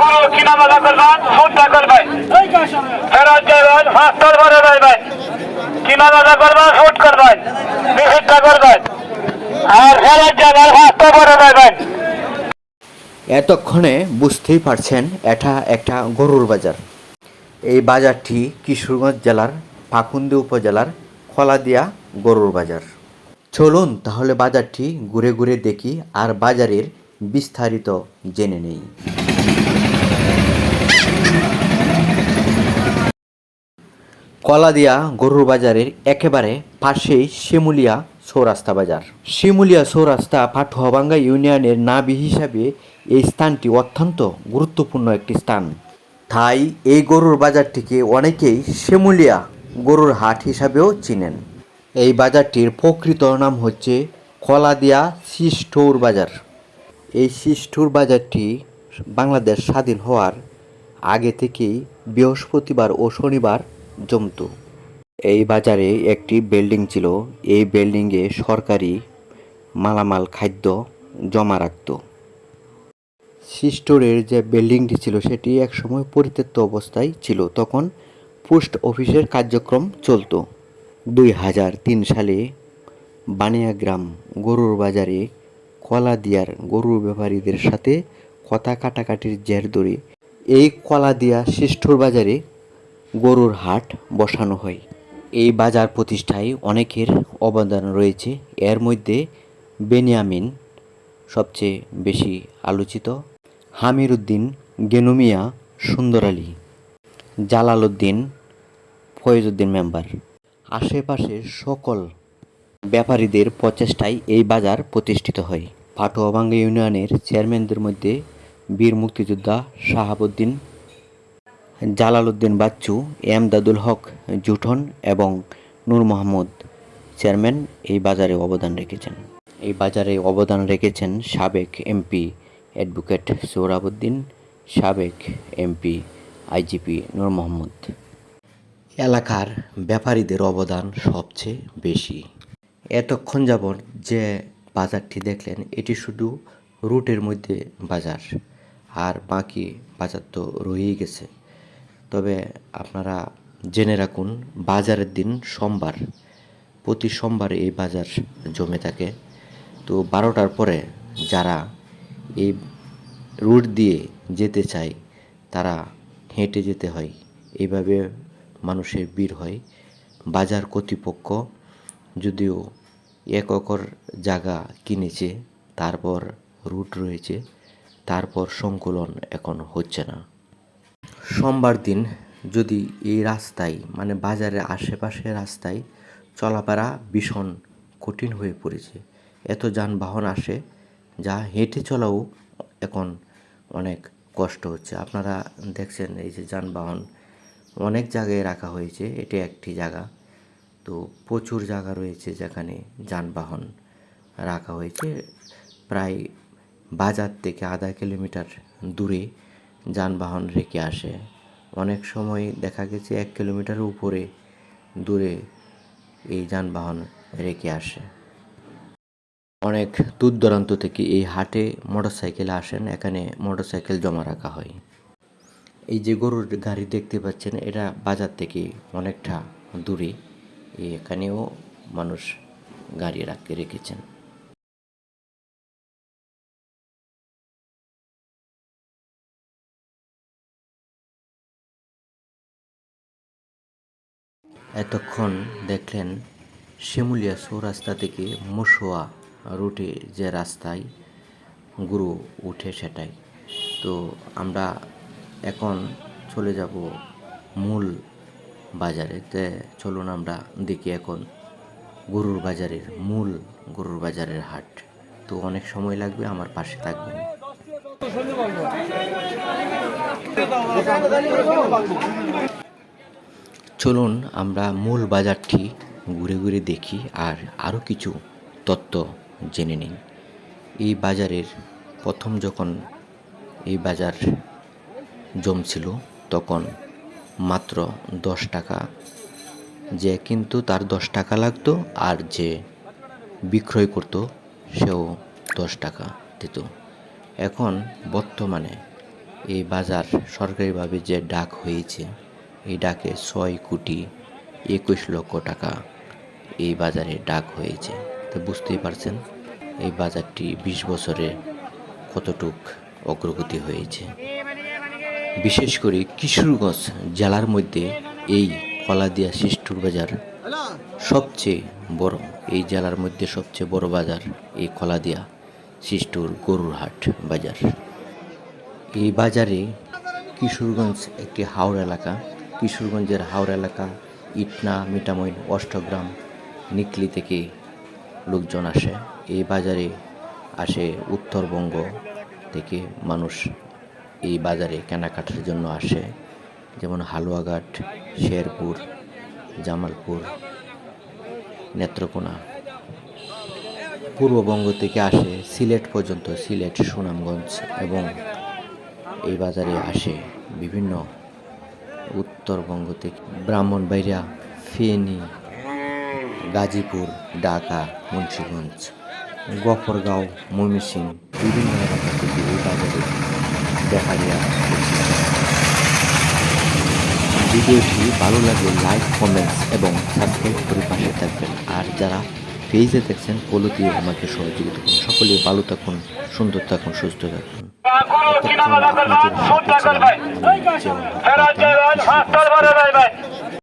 গরু কিনা বাধা করবেন ফুটটা করবেন ফেরত যাবেন ফাস্টার ভরে যাবেন কিনা করবেন ফুট করবেন নিষিদ্ধ করবেন আর ফেরত যাবেন ফাস্টার ভরে যাবেন এতক্ষণে বুঝতেই পারছেন এটা একটা গরুর বাজার। এই বাজারটি কিশোরগঞ্জ জেলার পাকুন্দি উপজেলার খলাদিয়া গরুর বাজার। চলুন তাহলে বাজারটি ঘুরে ঘুরে দেখি আর বাজারের বিস্তারিত জেনে নেই। কলাদিয়া গরুর বাজারের একেবারে পাশেই শিমুলিয়া চৌরাস্তা বাজার। শিমুলিয়া চৌরাস্তা পাঠুয়াবাঙ্গা ইউনিয়নের নাবি হিসাবে এই স্থানটি অত্যন্ত গুরুত্বপূর্ণ একটি স্থান। তাই এই গরুর বাজারটিকে অনেকেই শিমুলিয়া গরুর হাট হিসাবেও চিনেন। এই বাজারটির প্রকৃত নাম হচ্ছে কলাদিয়া সিস্টোর বাজার। এই সিস্টোর বাজারটি বাংলাদেশ স্বাধীন হওয়ার আগে থেকেই বৃহস্পতিবার ও শনিবার জমত। এই বাজারে একটি বিল্ডিং ছিল। এই বিল্ডিংয়ে সরকারি মালামাল, খাদ্য জমা রাখত। সিস্টোরের যে বিল্ডিংটি ছিল, সেটি একসময় পরিত্যক্ত অবস্থায় ছিল। তখন পোস্ট অফিসের কার্যক্রম চলতো। দুই হাজার তিন সালে বানিয়াগ্রাম গরুর বাজারে কলা দিয়ার গরুর ব্যাপারীদের সাথে কথা কাটাকাটির জের ধরে এই কলা দিয়া শিষ্টুর বাজারে গরুর হাট বসানো হয়। এই বাজার প্রতিষ্ঠায় অনেকের অবদান রয়েছে। এর মধ্যে বেনিয়ামিন সবচেয়ে বেশি আলোচিত হামির উদ্দিন গেনুমিয়া সুন্দর আলী জালাল উদ্দিন ফয়েজউদ্দিন মেম্বার। আশেপাশের সকল ব্যাপারীদের প্রচেষ্টায় এই বাজার প্রতিষ্ঠিত হয়। পাটুয়াবাঙ্গা ইউনিয়নের চেয়ারম্যানদের মধ্যে বীর মুক্তিযোদ্ধা শাহাবুদ্দিন, জালালউদ্দিন বাচ্চু, এমদাদুল হক জুঠন এবং নূর মোহাম্মদ চেয়ারম্যান এই বাজারে অবদান রেখেছেন। এই বাজারে অবদান রেখেছেন সাবেক এমপি অ্যাডভোকেট সোহরাবুদ্দিন, সাবেক এমপি আইজিপি নূর মোহাম্মদ। এলাকার ব্যাপারীদের অবদান সবচেয়ে বেশি। এতক্ষণ যাবৎ যে বাজারটি দেখলেন, এটি শুধু রুটের মধ্যে বাজার, আর বাকি বাজার তো রয়েই গেছে। তবে আপনারা জেনে রাখুন, বাজারের দিন সোমবার, প্রতি সোমবার এই বাজার জমে থাকে। তো বারোটার পরে যারা এই রুট দিয়ে যেতে চায়, তারা হেঁটে যেতে হয়। এইভাবে মানুষের ভিড় হয়। বাজার কর্তৃপক্ষ যদিও এক একর জায়গা কিনেছে, তারপর রুট রয়েছে, তারপর সংকুলন এখন হচ্ছে না। সোমবার দিন যদি এই রাস্তায় মানে বাজারের আশেপাশে রাস্তায় চলাফেরা ভীষণ কঠিন হয়ে পড়েছে, এত যানবাহন আসে যা হেঁটে চলাও এখন অনেক কষ্ট হচ্ছে। আপনারা দেখছেন এই যে যানবাহন, অনেক জায়গায় রাখা হয়েছে, এটি একটি জায়গা। তো প্রচুর জায়গা রয়েছে যেখানে যানবাহন রাখা হয়েছে। প্রায় বাজার থেকে আধা কিলোমিটার দূরে যানবাহন রেখে আসে। অনেক সময় দেখা গেছে এক কিলোমিটার উপরে দূরে এই যানবাহন রেখে আসে। অনেক দূর দূরান্ত থেকে এই হাটে মোটরসাইকেলে আসেন, এখানে মোটরসাইকেল জমা রাখা হয়। এই যে গরুর গাড়ি দেখতে পাচ্ছেন, এটা বাজার থেকে অনেকটা দূরে। এখানেও মানুষ গাড়ি রাখতে রেখেছেন। এতক্ষণ দেখলেন শিমুলিয়া চৌরাস্তা থেকে মুসোয়া রুটে যে রাস্তায় গুরু উঠে সেটাই। তো আমরা এখন চলে যাব মূল বাজারে। তে চলুন আমরা দেখি এখন গরুর বাজারের মূল গরুর বাজারের হাট। তো অনেক সময় লাগবে আমার পাশে থাকবেন। চলুন আমরা মূল বাজারটি ঘুরে ঘুরে দেখি আর আরও কিছু তথ্য জেনে নিই। এই বাজারের প্রথম যখন এই বাজার জমছিল, তখন মাত্র দশ টাকা। যে কিন্তু তার দশ টাকা লাগতো আর যে বিক্রয় করতো, সেও দশ টাকা দিত। এখন বর্তমানে এই বাজার সরকারিভাবে যে ডাক হয়েছে, এই ডাকে ছয় কোটি একুশ লক্ষ টাকা এই বাজারে ডাক হয়েছে। তো বুঝতেই পারছেন, এই বাজারটি বিশ বছরে কতটুক অগ্রগতি হয়েছে। বিশেষ করে কিশোরগঞ্জ জেলার মধ্যে এই কলাদিয়া শিষ্টুর বাজার সবচেয়ে বড়, এই জেলার মধ্যে সবচেয়ে বড় বাজার এই কলাদিয়া গরুর হাট বাজার। এই বাজারে কিশোরগঞ্জ একটি হাওড় এলাকা, কিশোরগঞ্জের হাওড় এলাকা, ইটনা, মিটামইল, অষ্টগ্রাম, নিকলি থেকে লোকজন আসে। এই বাজারে আসে উত্তরবঙ্গ থেকে মানুষ এই বাজারে কেনাকাটার জন্য আসে। যেমন হালুয়াঘাট, শেরপুর, জামালপুর, নেত্রকোনা। পূর্ববঙ্গ থেকে আসে সিলেট পর্যন্ত, সিলেট, সুনামগঞ্জ এবং এই বাজারে আসে বিভিন্ন উত্তরবঙ্গ থেকে। ব্রাহ্মণবাড়িয়া, ফেনী, গাজীপুর, ঢাকা, মুন্সিগঞ্জ, গফরগাঁও, ময়মনসিংহ, বিভিন্ন এলাকা থেকে এই বাজারে দেখা যায় ভিডিওটি ভালো লাগলে লাইক কমেন্টস এবং সাবস্ক্রাইব করে পাশে থাকবেন আর যারা পেজে দেখছেন ফলো দিয়ে আমাকে সহযোগিতা করুন সকলে ভালো থাকুন সুন্দর থাকুন সুস্থ থাকুন গরু